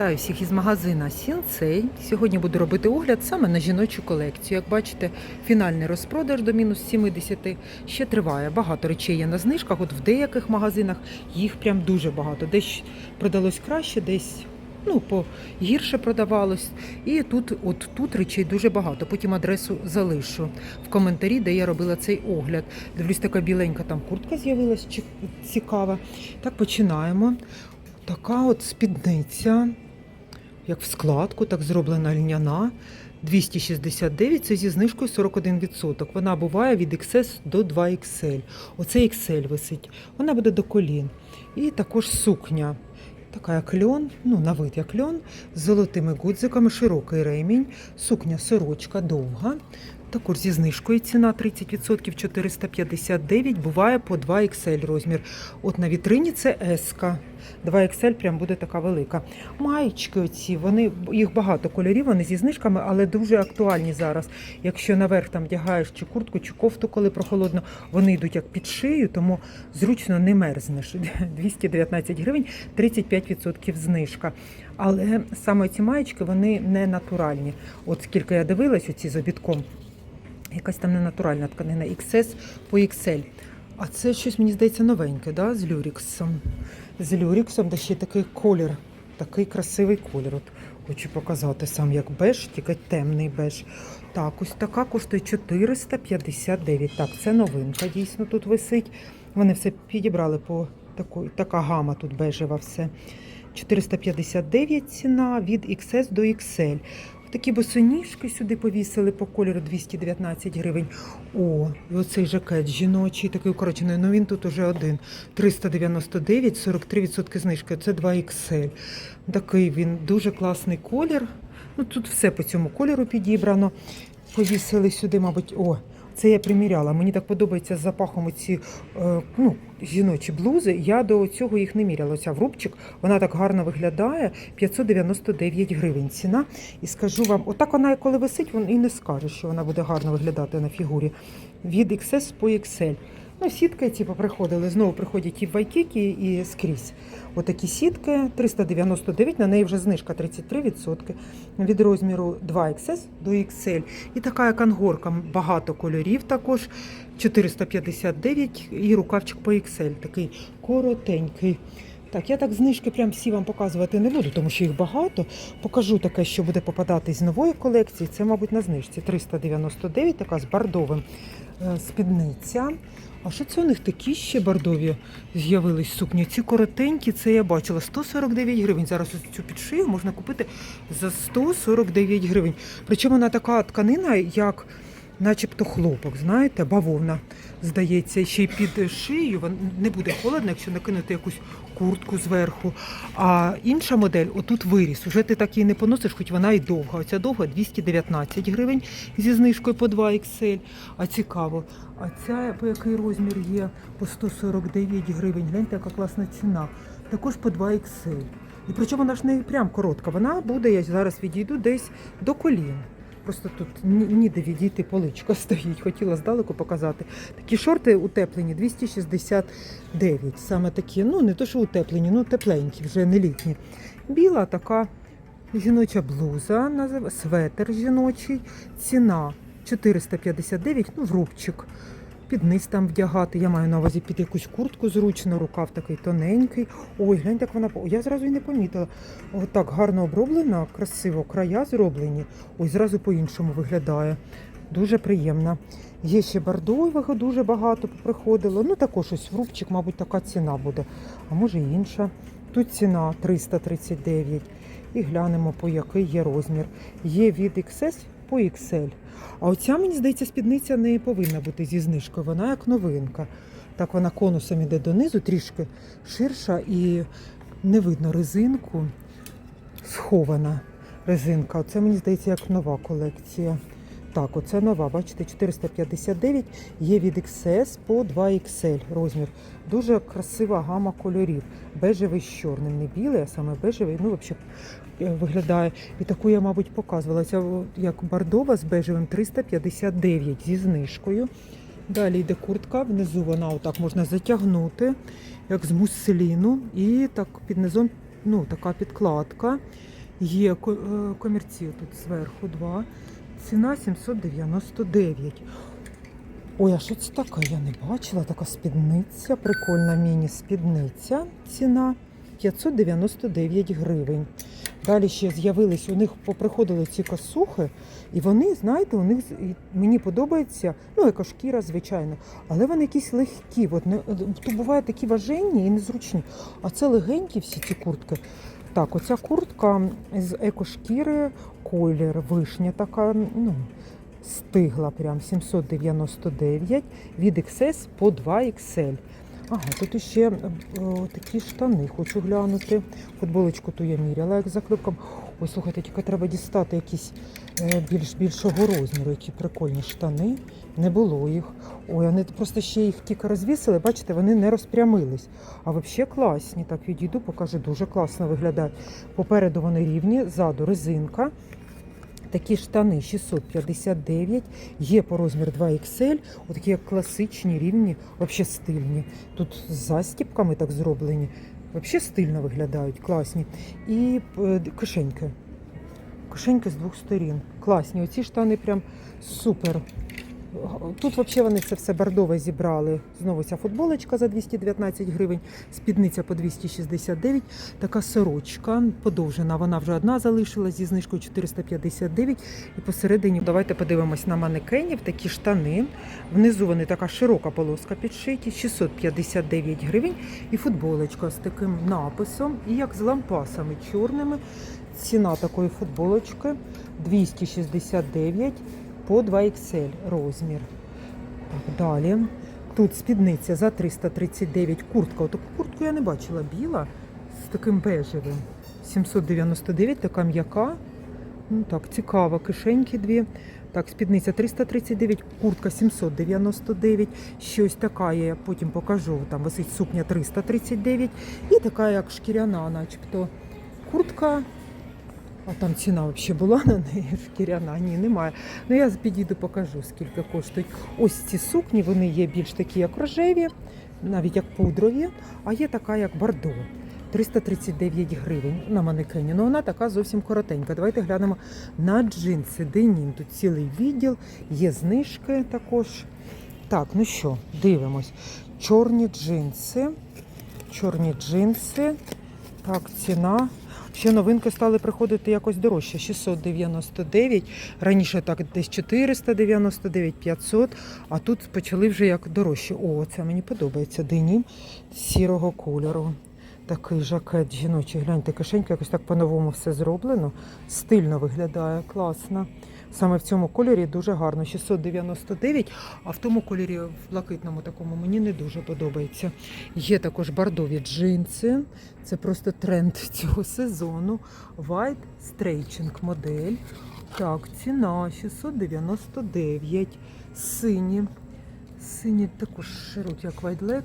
Вітаю всіх із магазина Сінцей. Сьогодні буду робити огляд саме на жіночу колекцію. Як бачите, фінальний розпродаж до мінус 70 ще триває. Багато речей є на знижках. От в деяких магазинах їх прям дуже багато. Десь продалось краще, десь ну, по гірше продавалось. І тут, от тут речей дуже багато. Потім адресу залишу в коментарі, де я робила цей огляд. Дивлюсь, така біленька там куртка з'явилась цікава. Так починаємо. Така от спідниця як в складку, так зроблена льняна. 269 це зі знижкою 41%. Вона буває від XS до 2XL. Оце XL висить. Вона буде до колін. І також сукня. Така як льон, ну на вид як льон, з золотими гудзиками, широкий ремінь, сукня сорочка довга. Також зі знижкою ціна 30% 459, буває по 2XL розмір. От на вітрині це S. 2XL прям буде така велика. Маєчки оці, вони, їх багато кольорів, вони зі знижками, але дуже актуальні зараз. Якщо наверх там вдягаєш чи куртку, чи кофту, коли прохолодно, вони йдуть як під шию, тому зручно не мерзнеш. 219 гривень, 35% знижка. Але саме ці маєчки, вони не натуральні. От скільки я дивилась, оці з обідком, якась там ненатуральна тканина XS по XL. А це щось, мені здається, новеньке, да? з люріксом. З люріксом, де ще такий колір, такий красивий колір. От хочу показати сам як беж, тільки темний беж. Так, ось така коштує 459. Так, це новинка дійсно тут висить. Вони все підібрали по такої, така гама тут бежева все. 459 ціна від XS до XL. Такі босоніжки сюди повісили по кольору 219 гривень. О, і оцей жакет жіночий, такий укорочений. Ну він тут уже один. 399, 43% знижки. Це 2XL. Такий він дуже класний колір. Ну тут все по цьому кольору підібрано. Повісили сюди, мабуть, о. Це я приміряла. Мені так подобається з запахом ці е, ну, жіночі блузи. Я до цього їх не міряла. Оця в рубчик, вона так гарно виглядає. 599 гривень ціна. І скажу вам, отак вона коли висить, він і не скаже, що вона буде гарно виглядати на фігурі. Від XS по XL. Ну, сітки ці приходили, знову приходять і в Вайкікі, і скрізь. Отакі сітки 399, на неї вже знижка 33% від розміру 2XS до XL. І така як ангорка, багато кольорів також 459 і рукавчик по XL, такий коротенький. Так, я так знижки прям всі вам показувати не буду, тому що їх багато. Покажу таке, що буде попадати з нової колекції. Це, мабуть, на знижці 399, така з бордовим е, спідниця. А що це у них такі ще бордові з'явились сукні? Ці коротенькі, це я бачила 149 гривень. Зараз ось цю підшию можна купити за 149 гривень. Причому вона така тканина, як начебто хлопок, знаєте, бавовна, здається, ще й під шиєю не буде холодно, якщо накинути якусь куртку зверху. А інша модель, отут виріс. Уже ти так її не поносиш, хоч вона і довга. Оця довга 219 гривень зі знижкою по 2 XL. А цікаво. А ця по який розмір є по 149 гривень. Гляньте, яка класна ціна. Також по 2 XL. І причому вона ж не прям коротка. Вона буде, я зараз відійду десь до колін. Просто тут ніде відійти поличка стоїть. Хотіла здалеку показати. Такі шорти утеплені 269. Саме такі, ну не то, що утеплені, ну тепленькі, вже не літні. Біла така жіноча блуза, светер жіночий. Ціна 459, ну, в рубчик. Під низ там вдягати. Я маю на увазі під якусь куртку зручно, рукав такий тоненький. Ой, гляньте, як вона Я зразу і не помітила. Отак гарно оброблена, красиво, края зроблені. Ой, зразу по-іншому виглядає. Дуже приємна. Є ще бордового, дуже багато приходило. Ну, також ось в рубчик, мабуть, така ціна буде. А може інша. Тут ціна 339. І глянемо, по який є розмір. Є від XS по XL. А оця, мені здається, спідниця не повинна бути зі знижкою. Вона як новинка. Так вона конусом іде донизу, трішки ширша і не видно резинку. Схована резинка. Оце, мені здається, як нова колекція. Так, оце нова, бачите, 459, є від XS по 2XL розмір. Дуже красива гама кольорів. Бежевий з чорним, не білий, а саме бежевий. Ну, взагалі виглядає. І таку я, мабуть, показувала. Ця як бордова з бежевим 359 зі знижкою. Далі йде куртка, внизу вона отак можна затягнути, як з мусліну. І так під низом ну, така підкладка. Є е, комірці тут зверху два. Ціна 799. Ой, а що це таке? Я не бачила. Така спідниця, прикольна міні-спідниця. Ціна 599 гривень. Далі ще з'явились, у них поприходили ці косухи, і вони, знаєте, у них мені подобається, ну, екошкіра, звичайно, але вони якісь легкі. От не, то бувають такі важенні і незручні. А це легенькі всі ці куртки. Так, оця куртка з екошкіри, колір, вишня така, ну, стигла прям 799 від XS по 2XL. Ага, тут іще е, о, такі штани, хочу глянути. Футболочку ту я міряла, як заклепком. Ой, слухайте, тільки треба дістати якісь е, більш більшого розміру, які прикольні штани. Не було їх. Ой, вони просто ще їх тільки розвісили, бачите, вони не розпрямились. А взагалі класні. Так відійду, покажу, дуже класно виглядають. Попереду вони рівні, ззаду резинка. Такі штани 659, є по розмір 2XL, отакі як класичні, рівні, взагалі стильні. Тут з застіпками так зроблені. Взагалі стильно виглядають, класні. І е, кишеньки. Кишеньки з двох сторін. Класні. Оці штани прям супер. Тут взагалі вони це все бордове зібрали. Знову ця футболочка за 219 гривень, спідниця по 269, така сорочка подовжена. Вона вже одна залишилась зі знижкою 459. І посередині давайте подивимось на манекенів. Такі штани. Внизу вони така широка полоска підшиті, 659 гривень. І футболочка з таким написом, і як з лампасами чорними. Ціна такої футболочки 269 по 2XL розмір. Так, далі. Тут спідниця за 339 куртка. Отаку куртку я не бачила біла з таким бежевим. 799, така м'яка. Ну так, цікаво, кишеньки дві. Так, спідниця 339, куртка 799. Щось така я потім покажу. Там висить сукня 339. І така, як шкіряна, начебто. Куртка. А там ціна взагалі була на неї шкіряна? Ні, немає. Ну я підійду, покажу, скільки коштують. Ось ці сукні, вони є більш такі, як рожеві, навіть як пудрові, а є така, як бордо. 339 гривень на манекені. Ну вона така зовсім коротенька. Давайте глянемо на джинси. Денім. Тут цілий відділ, є знижки також. Так, ну що, дивимось. Чорні джинси. Чорні джинси. Так, ціна. Ще новинки стали приходити якось дорожче. 699. Раніше так десь 499, 500, а тут почали вже як дорожче. О, це мені подобається. Денім сірого кольору. Такий жакет жіночий. Гляньте, кишенька, якось так по-новому все зроблено. Стильно виглядає, класно. Саме в цьому кольорі дуже гарно. 699, а в тому кольорі в блакитному такому мені не дуже подобається. Є також бордові джинси. Це просто тренд цього сезону. White Stretching модель. Так, ціна 699. Сині. Сині також широкі, як White Leg.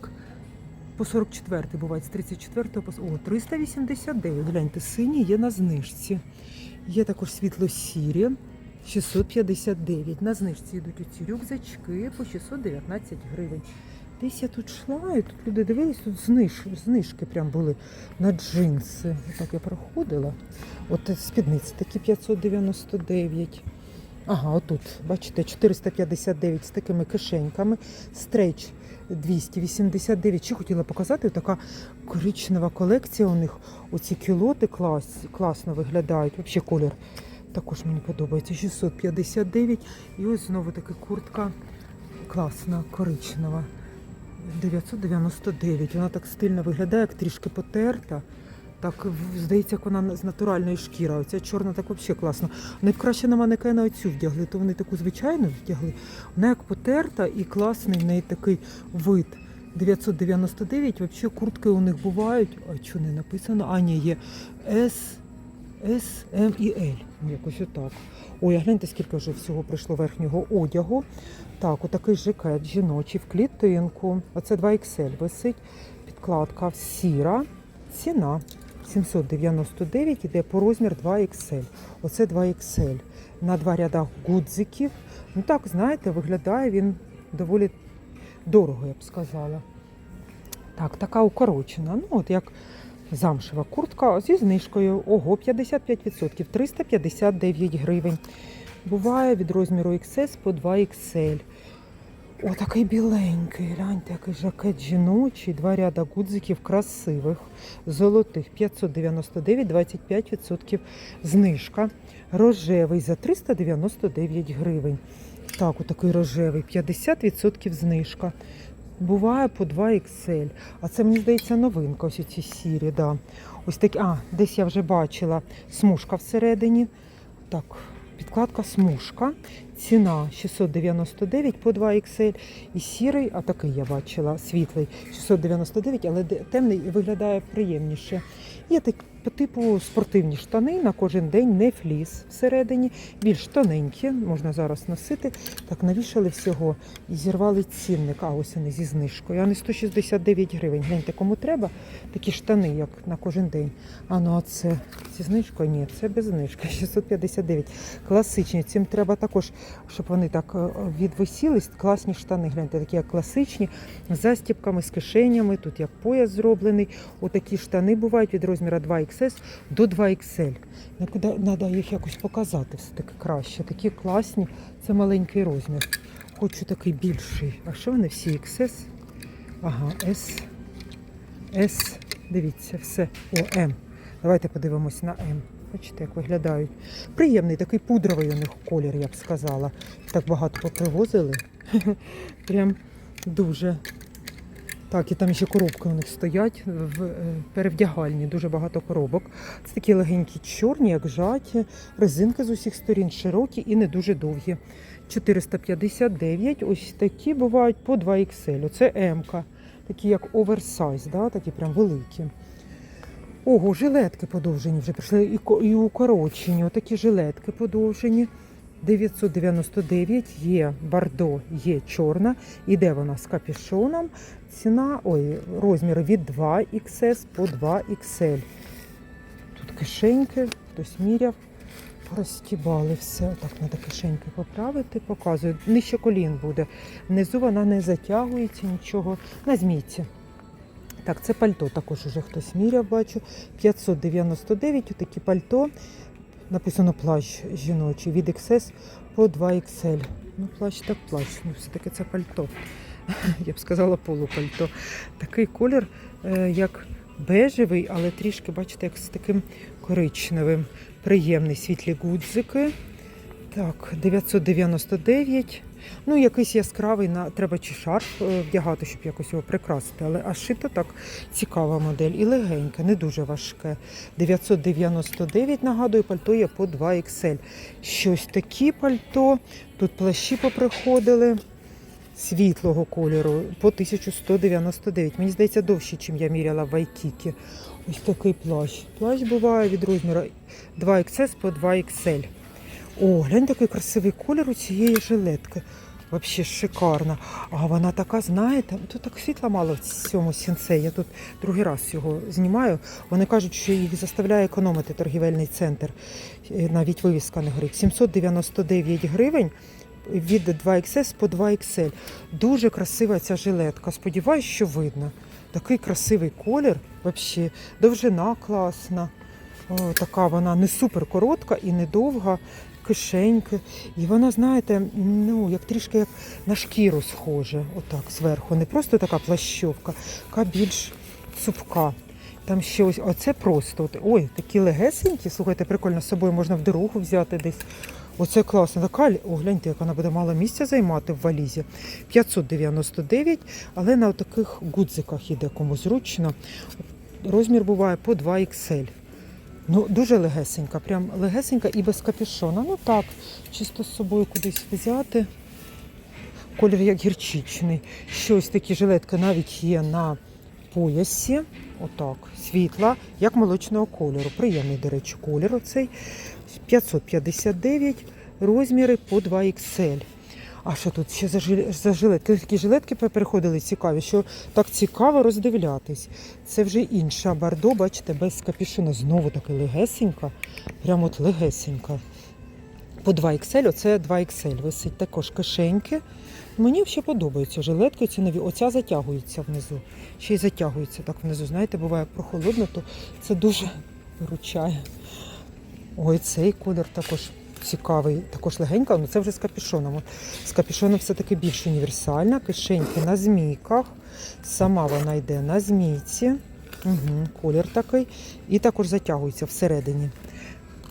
По 44 бувають з 34 по о, 389. Гляньте, сині є на знижці. Є також світло-сірі. 659. На знижці йдуть оці рюкзачки по 619 гривень. Десь я тут йшла, і тут люди дивились, тут зниж, знижки прям були на джинси. Так я проходила. От спідниці такі 599. Ага, отут, бачите, 459 з такими кишеньками. Стрейч 289. Що хотіла показати, така коричнева колекція у них. Оці кілоти клас, класно виглядають. Взагалі колір також мені подобається. 659. І ось знову таки куртка класна, коричнева. 999. Вона так стильно виглядає, як трішки потерта. Так здається, як вона з натуральної шкіри. Оця чорна так взагалі класно. Вони краще на манекена оцю вдягли, то вони таку звичайну вдягли. Вона як потерта і класний в неї такий вид. 999, взагалі куртки у них бувають. А що не написано? А, ні, є S, S, M і L. Якось отак. Ой, а гляньте, скільки вже всього прийшло верхнього одягу. Так, отакий жакет жіночий в клітинку. Оце 2XL висить. Підкладка сіра. Ціна 799 іде по розмір 2XL. Оце 2XL. На два ряда гудзиків. Ну так, знаєте, виглядає він доволі дорого, я б сказала. Так, така укорочена. Ну, от як Замшева куртка зі знижкою. Ого, 55%, 359 гривень. Буває від розміру XS по 2XL. О, такий біленький. Гляньте, який жакет жіночий, два ряда гудзиків красивих, золотих 599, 25% знижка. Рожевий за 399 гривень. Так, отакий рожевий, 50% знижка. Буває по 2 XL. А це, мені здається, новинка, ось ці сірі, да. Ось такі, а, десь я вже бачила смужка всередині. Так, підкладка смужка. Ціна 699 по 2 XL. І сірий, а такий я бачила, світлий 699, але темний виглядає приємніше. Є так по типу спортивні штани на кожен день, не фліс всередині, більш тоненькі, можна зараз носити. Так, навішали всього і зірвали цінник. А ось вони зі знижкою. А не 169 гривень. Гляньте, кому треба такі штани, як на кожен день. А ну а це зі знижкою? Ні, це без знижки. 659. Класичні. Цим треба також, щоб вони так е, відвисілись. Класні штани. Гляньте, такі як класичні, з застіпками, з кишенями. Тут як пояс зроблений. Отакі штани бувають від розміру 2XS до 2XL. Треба їх якось показати все-таки краще. Такі класні. Це маленький розмір. Хочу такий більший. А що вони всі XS? Ага, S. S. Дивіться, все. О, М. Давайте подивимось на М. Бачите, як виглядають. Приємний такий пудровий у них колір, я б сказала. Так багато попривозили. Прям дуже. Так, і там ще коробки у них стоять в е, перевдягальні, дуже багато коробок. Це такі легенькі чорні, як жаті, резинки з усіх сторін широкі і не дуже довгі. 459. Ось такі бувають по 2 XL. Це М-ка. Такі як оверсайз, да? такі прям великі. Ого, жилетки подовжені вже прийшли і, і укорочені. Отакі жилетки подовжені. 999 є бордо, є чорна. Іде вона з капюшоном. Ціна, ой, розміри від 2 XS по 2 XL. Тут кишеньки, хтось міряв, розтібали все. Отак треба кишеньки поправити, показую. Нижче колін буде. Внизу вона не затягується, нічого. На змійці. Так, це пальто також уже хтось міряв, бачу. 599, отакі пальто. Написано плащ жіночий від XS по 2 XL. Ну, плащ так плащ. Ну, все-таки це пальто. Я б сказала полупальто. Такий колір, е, як бежевий, але трішки, бачите, як з таким коричневим. Приємний світлі гудзики. Так, 999. Ну, якийсь яскравий, на... треба чи шарф е, вдягати, щоб якось його прикрасити. Але а шито так цікава модель і легеньке, не дуже важке. 999, нагадую, пальто є по 2 XL. Щось такі пальто. Тут плащі поприходили світлого кольору по 1199. Мені здається, довші, ніж я міряла в Вайкікі. Ось такий плащ. Плащ буває від розміру 2 XS по 2 XL. О, глянь, такий красивий колір у цієї жилетки. Взагалі шикарна. А вона така, знаєте, тут так світла мало в цьому сінце. Я тут другий раз його знімаю. Вони кажуть, що їх заставляє економити торгівельний центр. Е, Навіть вивіска не горить. 799 гривень від 2XS по 2XL. Дуже красива ця жилетка. Сподіваюсь, що видно. Такий красивий колір. Взагалі, довжина класна. О, така вона не супер коротка і не довга. Кишеньки. І вона, знаєте, ну, як трішки як на шкіру схоже, отак зверху. Не просто така плащовка, яка більш цупка. Там ще ось, оце просто. Ой, такі легесенькі, слухайте, прикольно, з собою можна в дорогу взяти десь. Оце класно. Така, о, гляньте, як вона буде мало місця займати в валізі. 599, але на таких гудзиках іде кому зручно. Розмір буває по 2 XL. Ну, дуже легесенька, прям легесенька і без капюшона. Ну так, чисто з собою кудись взяти. Колір як гірчичний. Щось такі жилетки навіть є на поясі. Отак, світла, як молочного кольору. Приємний, до речі, колір оцей. 559, розміри по 2 XL. А що тут ще за, жил- за жилетки? Такі жилетки переходили цікаві, що так цікаво роздивлятись. Це вже інша бардо, бачите, без капюшона. Знову таки легесенька. Прямо от легесенька. По 2XL, оце 2XL висить також кишеньки. Мені взагалі подобаються жилетки ці нові. Оця затягується внизу. Ще й затягується так внизу. Знаєте, буває прохолодно, то це дуже виручає. Ой, цей колір також цікавий, також легенька, але це вже з капюшоном. З капюшоном все-таки більш універсальна. Кишеньки на змійках. Сама вона йде на змійці. Угу, колір такий. І також затягується всередині.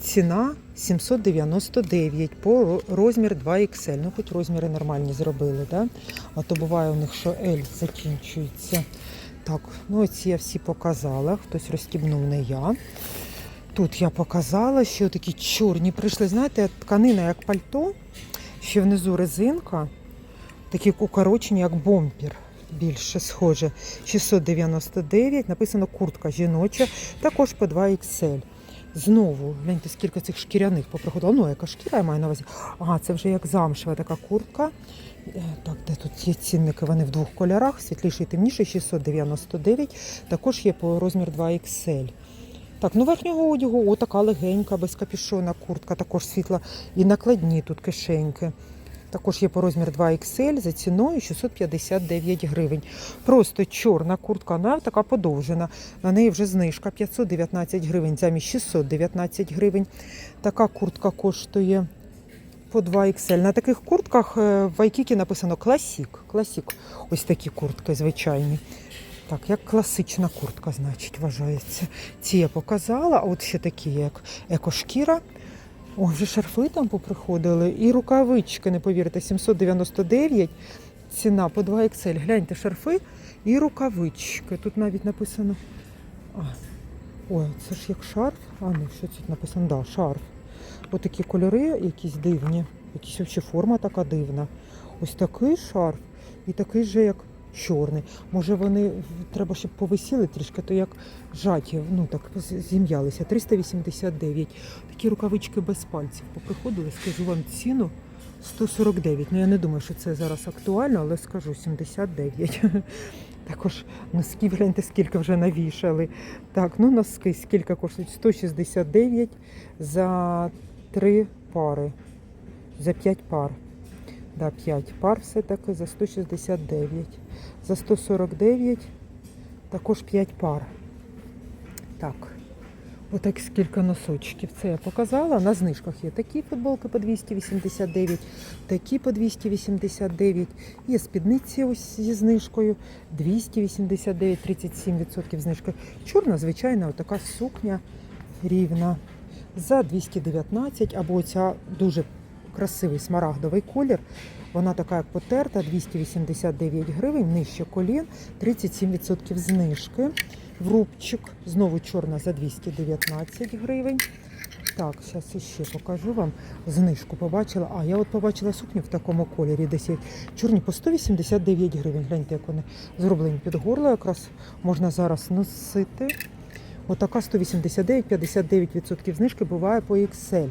Ціна 799 по розмір 2XL. Ну, хоч розміри нормальні зробили, да? а то буває у них, що L закінчується. Так, ну ці я всі показала. Хтось розстібнув не я. Тут я показала, що такі чорні прийшли. Знаєте, тканина як пальто, ще внизу резинка, такі укорочені, як бомпер. Більше схоже. 699, написано куртка жіноча, також по 2XL. Знову, гляньте, скільки цих шкіряних поприходило. Ну, яка шкіра я маю на увазі. Ага, це вже як замшева така куртка. Е, Так, де тут є цінники? Вони в двох кольорах, світліший і темніший, 699. Також є по розмір 2XL. Так, ну верхнього одягу, отака легенька, без капюшона куртка, також світла. І накладні тут кишеньки. Також є по розмір 2XL за ціною 659 гривень. Просто чорна куртка, вона така подовжена. На неї вже знижка 519 гривень замість 619 гривень. Така куртка коштує по 2XL. На таких куртках е, в Айкікі написано класік. Класік. Ось такі куртки звичайні. Так, як класична куртка, значить, вважається. Ці я показала, а от ще такі, як екошкіра. Ой, вже шарфи там поприходили. І рукавички, не повірите, 799. Ціна по 2XL. Гляньте, шарфи і рукавички. Тут навіть написано. А, ой, це ж як шарф. А, ну що тут написано? Да, шарф. Отакі кольори якісь дивні. Якісь взагалі форма така дивна. Ось такий шарф і такий же, як чорний. Може вони треба, щоб повисіли трішки, то як жаті, ну так зім'ялися. 389. Такі рукавички без пальців. Поприходили, скажу вам ціну 149. Ну я не думаю, що це зараз актуально, але скажу 79. Також носки, гляньте, скільки вже навішали. Так, ну носки скільки коштують? 169 за три пари. За 5 пар. Да, 5 пар все-таки за 169. За 149 також 5 пар. Так. Отак скільки носочків. Це я показала. На знижках є такі футболки по 289, такі по 289. Є спідниці ось зі знижкою 289, 37% знижки. Чорна, звичайна, отака сукня рівна за 219, або ця дуже красивий смарагдовий колір. Вона така, як потерта, 289 гривень, нижче колін, 37% знижки. Врубчик, знову чорна за 219 гривень. Так, зараз ще покажу вам. Знижку побачила. А, я от побачила сукню в такому кольорі, десь чорні по 189 гривень. Гляньте, як вони зроблені під горло. Якраз можна зараз носити. Отака 189, 59% знижки буває по XL.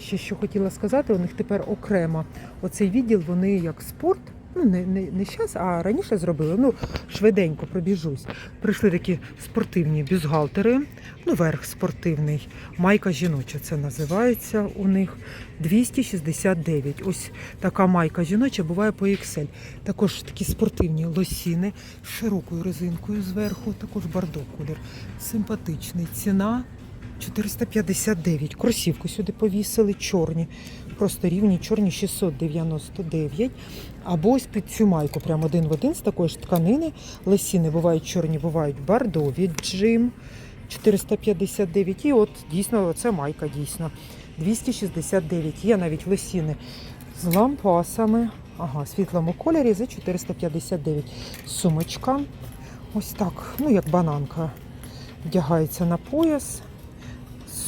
Ще що хотіла сказати, у них тепер окремо оцей відділ, вони як спорт. Ну, не, не, не зараз, а раніше зробили. Ну, швиденько пробіжусь. Прийшли такі спортивні бюстгальтери, ну, верх спортивний. Майка жіноча це називається у них 269. Ось така майка жіноча буває по XL. Також такі спортивні лосіни з широкою резинкою зверху, також бардо колір. Симпатичний. Ціна 459. Кросівку сюди повісили, чорні. Просто рівні чорні 699. Або ось під цю майку, прямо один в один з такої ж тканини. Лосіни бувають чорні, бувають бордові джим 459. І от дійсно, це майка дійсно. 269. Є навіть лосіни з лампасами. Ага, світлому кольорі за 459. Сумочка. Ось так, ну як бананка. Вдягається на пояс.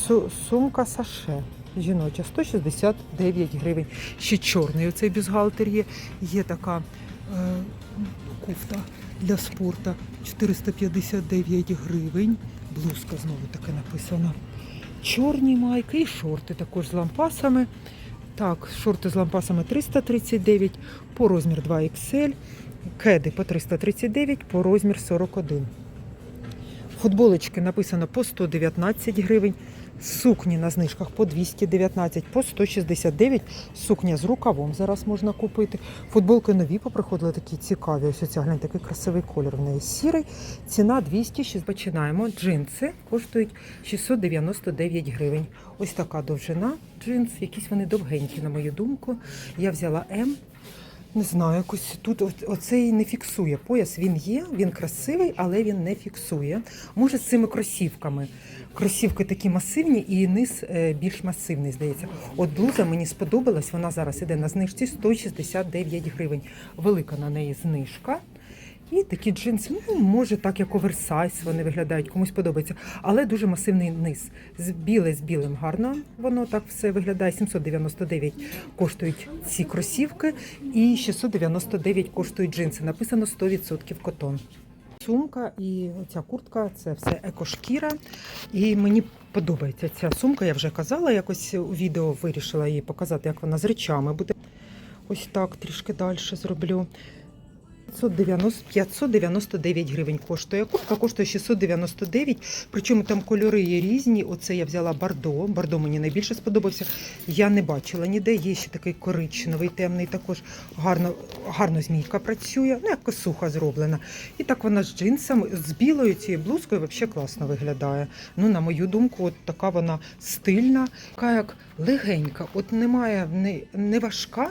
Су- Сумка саше. Жіноча 169 гривень. Ще чорний оцей бюстгальтер є. Є така е, кофта для спорту 459 гривень. Блузка знову таке написано. Чорні майки і шорти також з лампасами. Так, шорти з лампасами 339 по розмір 2XL. Кеди по 339 по розмір 41. Футболочки написано по 119 гривень. Сукні на знижках по 219, по 169. Сукня з рукавом зараз можна купити. Футболки нові поприходили такі цікаві. Ось оця, глянь, такий красивий колір в неї сірий. Ціна 206. Починаємо. Джинси коштують 699 гривень. Ось така довжина джинс. Якісь вони довгенькі, на мою думку. Я взяла М. Не знаю, якось тут оцей не фіксує. Пояс він є, він красивий, але він не фіксує. Може, з цими кросівками. Кросівки такі масивні і низ е, більш масивний, здається. От блуза мені сподобалась, вона зараз іде на знижці 169 гривень. Велика на неї знижка. І такі джинси, ну, може, так як оверсайз вони виглядають, комусь подобається, але дуже масивний низ. З біле з білим гарно воно так все виглядає. 799 коштують ці кросівки, і 699 коштують джинси. Написано 100% котон. Сумка і ця куртка це все екошкіра. І мені подобається ця сумка. Я вже казала, якось у відео вирішила її показати, як вона з речами буде. Ось так трішки далі зроблю. 590, 599 гривень коштує. Куртка коштує 699, причому там кольори є різні. Оце я взяла Бордо. Бордо мені найбільше сподобався. Я не бачила ніде. Є ще такий коричневий, темний, також гарно, гарно змійка працює, ну як косуха зроблена. І так вона з джинсами, з білою цією блузкою взагалі класно виглядає. Ну, на мою думку, от така вона стильна, така як легенька. От немає не, не важка,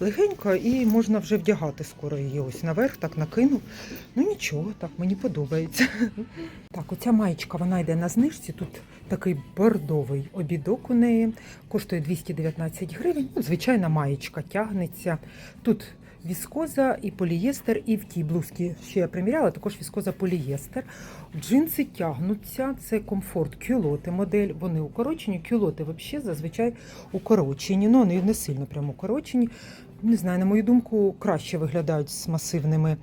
легенька і можна вже вдягати скоро її. Ось наверх так накину. Ну нічого, так мені подобається. Так, оця маєчка, вона йде на знижці. Тут такий бордовий обідок у неї. Коштує 219 гривень. Ну, звичайна маєчка тягнеться. Тут віскоза і полієстер, і в тій блузці, що я приміряла, також віскоза полієстер. Джинси тягнуться, це комфорт кюлоти модель. Вони укорочені. Кюлоти взагалі зазвичай укорочені. Ну, вони не сильно прямо укорочені. Не знаю, на мою думку, краще виглядають з масивними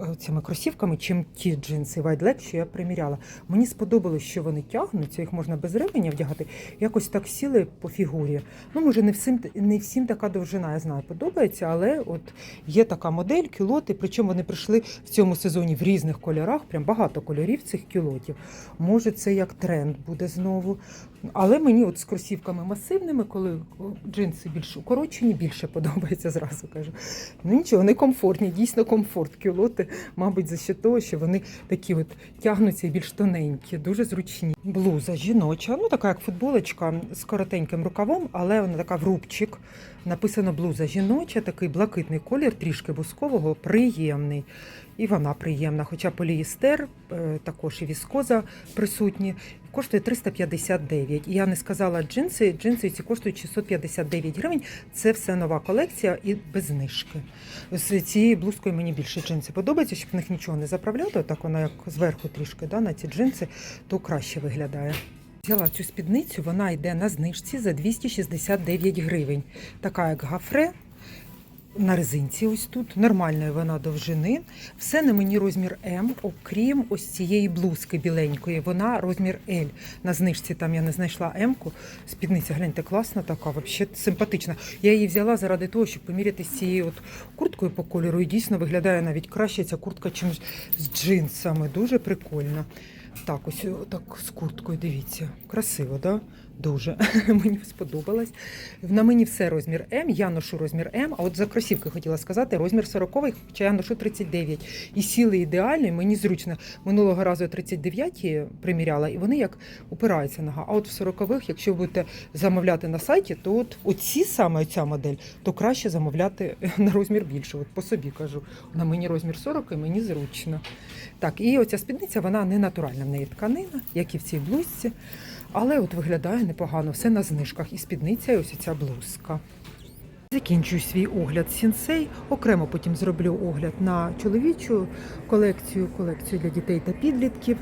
е, цими кросівками, чим ті джинси White Leg, що я приміряла. Мені сподобалось, що вони тягнуться, їх можна без ременя вдягати. Якось так сіли по фігурі. Ну, може, не всім не всім така довжина, я знаю, подобається, але от є така модель кюлоти, причому вони прийшли в цьому сезоні в різних кольорах, прям багато кольорів цих кюлотів. Може, це як тренд буде знову. Але мені от з кросівками масивними, коли джинси більш укорочені, більше подобається, зразу кажу. Ну нічого, вони комфортні, дійсно комфорт. Кюлоти, мабуть, за ще того, що вони такі от тягнуться і більш тоненькі, дуже зручні. Блуза жіноча, ну така як футболочка з коротеньким рукавом, але вона така в рубчик. Написано блуза жіноча, такий блакитний колір, трішки бускового, приємний. І вона приємна, хоча полієстер, е, також і віскоза присутні. Коштує 359. І я не сказала джинси. Джинси ці коштують 659 гривень. Це все нова колекція і без знижки. З цією блузкою мені більше джинси подобається, щоб в них нічого не заправляти. Так вона як зверху трішки да, на ці джинси, то краще виглядає. Взяла цю спідницю, вона йде на знижці за 269 гривень. Така як гафре. На резинці ось тут, нормальної вона довжини. Все на мені розмір М, окрім ось цієї блузки біленької. Вона розмір L. На знижці там я не знайшла М-ку. Спідниця, гляньте, класна така, взагалі симпатична. Я її взяла заради того, щоб поміряти з цією от курткою по кольору. І дійсно виглядає навіть краще ця куртка, чим з джинсами. Дуже прикольно. Так, ось так з курткою, дивіться. Красиво, да? Дуже. мені сподобалось. На мені все розмір М, я ношу розмір М, а от за кросівки хотіла сказати, розмір 40, хоча я ношу 39. І сіли ідеально, і мені зручно. Минулого разу я 39 приміряла, і вони як упираються нога. А от в 40-х, якщо будете замовляти на сайті, то от оці саме ця модель, то краще замовляти на розмір більше. От по собі кажу. На мені розмір 40 і мені зручно. Так, і оця спідниця, вона не натуральна, в неї тканина, як і в цій блузці. Але от виглядає непогано, все на знижках. І спідниця, і ось ця блузка. Закінчую свій огляд сінсей. Окремо потім зроблю огляд на чоловічу колекцію, колекцію для дітей та підлітків.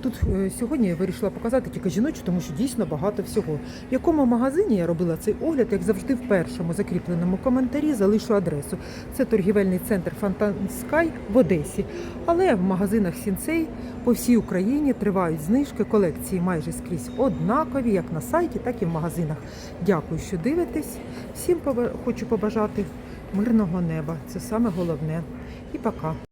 Тут е, сьогодні я вирішила показати тільки жіночу, тому що дійсно багато всього. В якому магазині я робила цей огляд, як завжди, в першому закріпленому коментарі залишу адресу. Це торгівельний центр Фонтан Скай в Одесі. Але в магазинах сінсей по всій Україні тривають знижки. Колекції майже скрізь однакові, як на сайті, так і в магазинах. Дякую, що дивитесь. Всім хочу побажати мирного неба. Це саме головне. І пока.